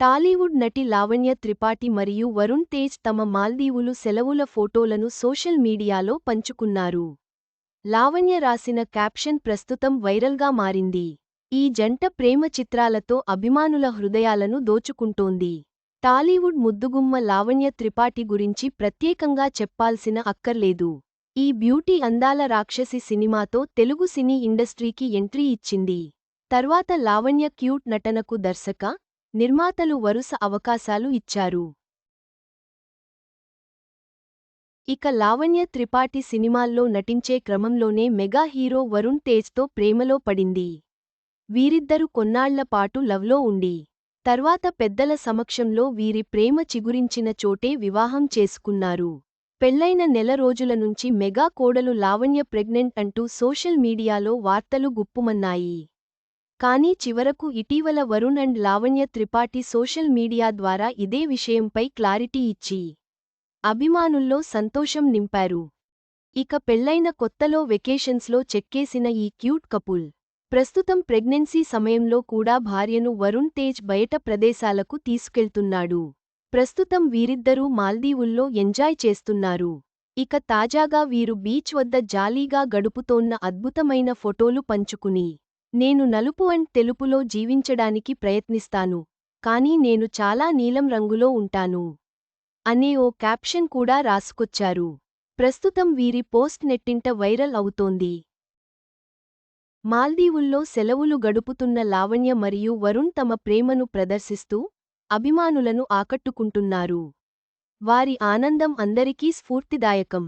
టాలీవుడ్ నటి లావణ్య త్రిపాఠి మరియు వరుణ్ తేజ్ తమ మాల్దీవులు సెలవుల ఫోటోలను సోషల్ మీడియాలో పంచుకున్నారు. లావణ్య రాసిన క్యాప్షన్ ప్రస్తుతం వైరల్గా మారింది. ఈ జంట ప్రేమ చిత్రాలతో అభిమానుల హృదయాలను దోచుకుంటోంది. టాలీవుడ్ ముద్దుగుమ్మ లావణ్య త్రిపాఠి గురించి ప్రత్యేకంగా చెప్పాల్సిన అక్కర్లేదు. ఈ బ్యూటీ అందాల రాక్షసి సినిమాతో తెలుగు సినీ ఇండస్ట్రీకి ఎంట్రీ ఇచ్చింది. తర్వాత లావణ్య క్యూట్ నటనకు దర్శక నిర్మాతలు వరుస అవకాశాలు ఇచ్చారు. ఇక లావణ్య త్రిపాఠి సినిమాల్లో నటించే క్రమంలోనే మెగా హీరో వరుణ్ తేజ్తో ప్రేమలో పడింది. వీరిద్దరు కొన్నాళ్ళపాటు లవ్లో ఉండి తర్వాత పెద్దల సమక్షంలో వీరి ప్రేమ చిగురించిన చోటే వివాహం చేసుకున్నారు. పెళ్ళైన నెల రోజుల నుంచి మెగా కోడలు లావణ్య ప్రెగ్నెంట్ అంటూ సోషల్ మీడియాలో వార్తలు గుప్పుమన్నాయి. కానీ చివరకు ఇటీవల Varun and Lavanya Tripathi social media ద్వారా ఇదే విషయంపై క్లారిటీ ఇచ్చి అభిమానుల్లో సంతోషం నింపారు. ఇక పెళ్ళైన కొత్తలో వెకేషన్స్లో చెక్కేసిన ఈ క్యూట్ కపుల్ ప్రస్తుతం ప్రెగ్నెన్సీ సమయంలో కూడా భార్యను వరుణ్ తేజ్ బయట ప్రదేశాలకు తీసుకెళ్తున్నాడు. ప్రస్తుతం వీరిద్దరూ మాల్దీవుల్లో ఎంజాయ్ చేస్తున్నారు. ఇక తాజాగా వీరు బీచ్ వద్ద జాలీగా గడుపుతోన్న అద్భుతమైన ఫోటోలు పంచుకుని నేను నలుపు అండ్ తెలుపులో జీవించడానికి ప్రయత్నిస్తాను కానీ నేను చాలా నీలం రంగులో ఉంటాను అనే ఓ క్యాప్షన్ కూడా రాసుకొచ్చారు. ప్రస్తుతం వీరి పోస్ట్ నెట్టింట వైరల్ అవుతోంది. మాల్దీవుల్లో సెలవులు గడుపుతున్న లావణ్య మరియు వరుణ్ తమ ప్రేమను ప్రదర్శిస్తూ అభిమానులను ఆకట్టుకుంటున్నారు. వారి ఆనందం అందరికీ స్ఫూర్తిదాయకం.